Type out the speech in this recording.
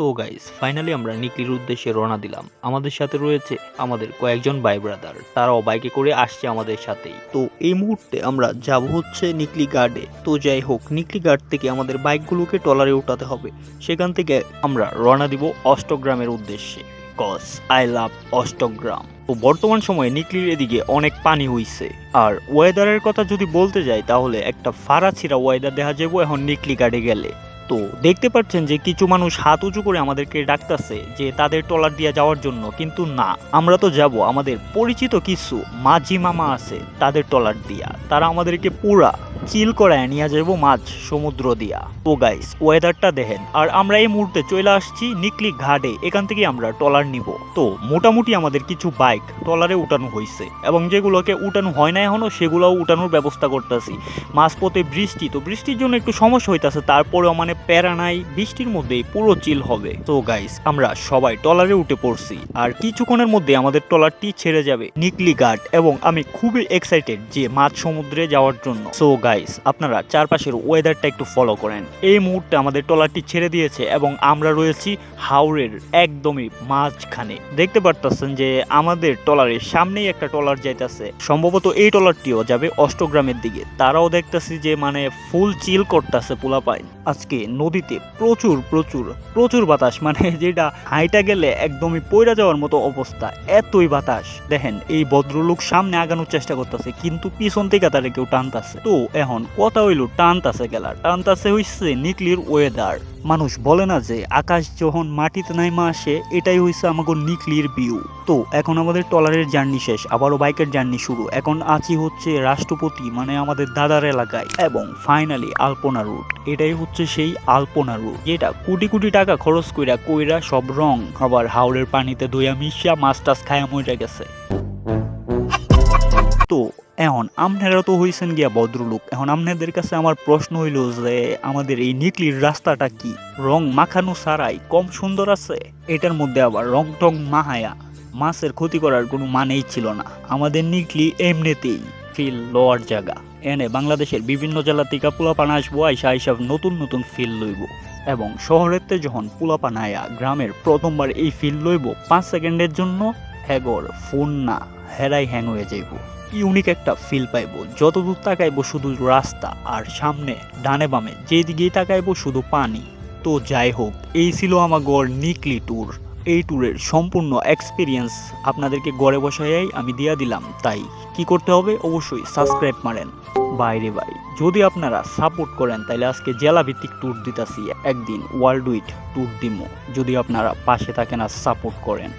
So guys, finally আমরা নিকলির উদ্দেশ্যে রওনা দিলাম। আমাদের সাথে রয়েছে আমাদের কয়েকজন ভাই ব্রাদার, তারাও বাইকে করে আসছে আমাদের সাথেই। তো এই মুহূর্তে আমরা যাব হচ্ছে নিকলি গার্ডে। তো যাই হোক, নিকলি গার্ড থেকে আমাদের বাইকগুলোকে টলারে উঠাতে হবে। সেখান থেকে আমরা রওনা দিব অষ্টগ্রামের উদ্দেশ্যে। Cause I love Austagram. তো বর্তমান সময়ে নিকলির এদিকে অনেক পানি হইছে। আর ওয়েদারের কথা যদি বলতে যাই, তাহলে একটা ফারাছিরা ওয়েদার দেখা যাব এখন নিকলি গার্ডে গেলে। তো দেখতে পাচ্ছেন যে কিছু মানুষ হাত উঁচু করে আমাদেরকে ডাকতেছে যে তাদের টলার দিয়ে যাওয়ার জন্য, কিন্তু না, আমরা তো যাব, আমাদের পরিচিত কিছু মাঝি মামা আছে তাদের টলার দিয়া। তারা আমাদেরকে পুরা চিল করায় নিয়ে যাব মাছ সমুদ্র দিয়া। তো গাইস ওয়েদারটা দেখেন। আর আমরা এই মুহূর্তে চলে আসছি নিকলি ঘাটে, এখান থেকে আমরা টলার নিব। তো মোটামুটি আমাদের কিছু বাইক টলারে উঠানো হয়েছে এবং যেগুলোকে উঠানো হয় না এখনও, সেগুলোও উঠানোর ব্যবস্থা করতেছি। মাঝপথে বৃষ্টি, তো বৃষ্টির জন্য একটু সমস্যা হইতাছে, তারপরেও মানে প্যারা নাই বৃষ্টির মধ্যেই পুরো চিল হবে। তো গাইস আমরা সবাই টলারে উঠে পড়ছি। আর কিছুক্ষণের মধ্যে আমাদের টলারটি ছেড়ে যাবে নিকলি ঘাট এবং আমি খুবই এক্সাইটেড যে মাঝ সমুদ্রে যাওয়ার জন্য। সো গাইস আপনারা চারপাশের ওয়েদারটা একটু ফলো করেন। এই মুহূর্তে আমাদের টলারটি ছেড়ে দিয়েছে এবং আমরা রয়েছি হাওড়ের একদমই মাঝখানে। দেখতে পারতেছেন যে আমাদের টলারের সামনেই একটা টলার যাইতেছে। সম্ভবত এই টলারটিও যাবে অষ্টগ্রামের দিকে। তারাও দেখতেছি যে মানে ফুল চিল করতেছে পোলাপাই আজকে নদীতে প্রচুর প্রচুর প্রচুর বাতাস। মানে যেটা হাইটা গেলে একদমই পইরা যাওয়ার মতো অবস্থা। এতই বাতাস। দেখেন, এই ভদ্রলোক সামনে আগানোর চেষ্টা করতেছে, কিন্তু পিছন থেকে তারা কেউ টানতাছে। তো এখন কথা হইল, টানতাছে গেলা। টানতাছে হইছে নিকলির ওয়েদার মানুষ বলে না যে আকাশ যখন মাটিতে নাইমা আসে, এটাই হইছে আমাকে নিকলির ভিউ তো, এখন আমাদের টলারের জার্নি শেষ, আবারও বাইকের জার্নি শুরু। এখন আছি হচ্ছে রাষ্ট্রপতি মানে আমাদের দাদার এলাকায়, এবং ফাইনালি আলপনা রুট এটাই হচ্ছে সেই আলপনা রুট যেটা কোটি কোটি টাকা খরচ কইরা কইরা সব রং, আবার হাওড়ের পানিতে ধুইয়া মিশিয়া মাছ টাছ খায়া মইরা গেছে। তো এখন আপনারা তো হইছেন গিয়া ভদ্রলোক। এখন আপনাদের কাছে আমার প্রশ্ন হইল যে, আমাদের এই নিকলির রাস্তাটা কি? রং মাখানো ছাড়াই কম সুন্দর আছে? এটার মধ্যে আবার রং টং মাহায়া মাছের ক্ষতি করার কোনো মানেই ছিল না। আমাদের নিকলি এমনিতেই ফিল লোয়ার জায়গা এনে বাংলাদেশের বিভিন্ন জেলা থেকে পোলাপান আসব, আইসা আইসা নতুন নতুন ফিল লইব। এবং শহরেতে যখন পোলাপান আয়া গ্রামের প্রথমবার এই ফিল লইব, পাঁচ সেকেন্ডের জন্য হ্যাগর, ফোন না, হেরাই হ্যাং হয়ে যাইব। ইউনিক একটা ফিল পাইবো। যতদূর তাকাইবো শুধু রাস্তা আর সামনে, ডানে বামে, যেদিকেই তাকাইবো শুধু পানি। তো যাই হোক, এই ছিল আমার গড় নিকলি ট্যুর এই ট্যুরের সম্পূর্ণ এক্সপিরিয়েন্স আপনাদেরকে গড়ে বসাইয়াই আমি দিয়া দিলাম। তাই কি করতে হবে? অবশ্যই সাবস্ক্রাইব মারেন। বাইরে ভাই, যদি আপনারা সাপোর্ট করেন তাহলে আজকে জেলা ভিত্তিক ট্যুর দিতাছি। একদিন ওয়ার্ল্ড উইড ট্যুর দিমো। যদি আপনারা পাশে থাকেন আর সাপোর্ট করেন।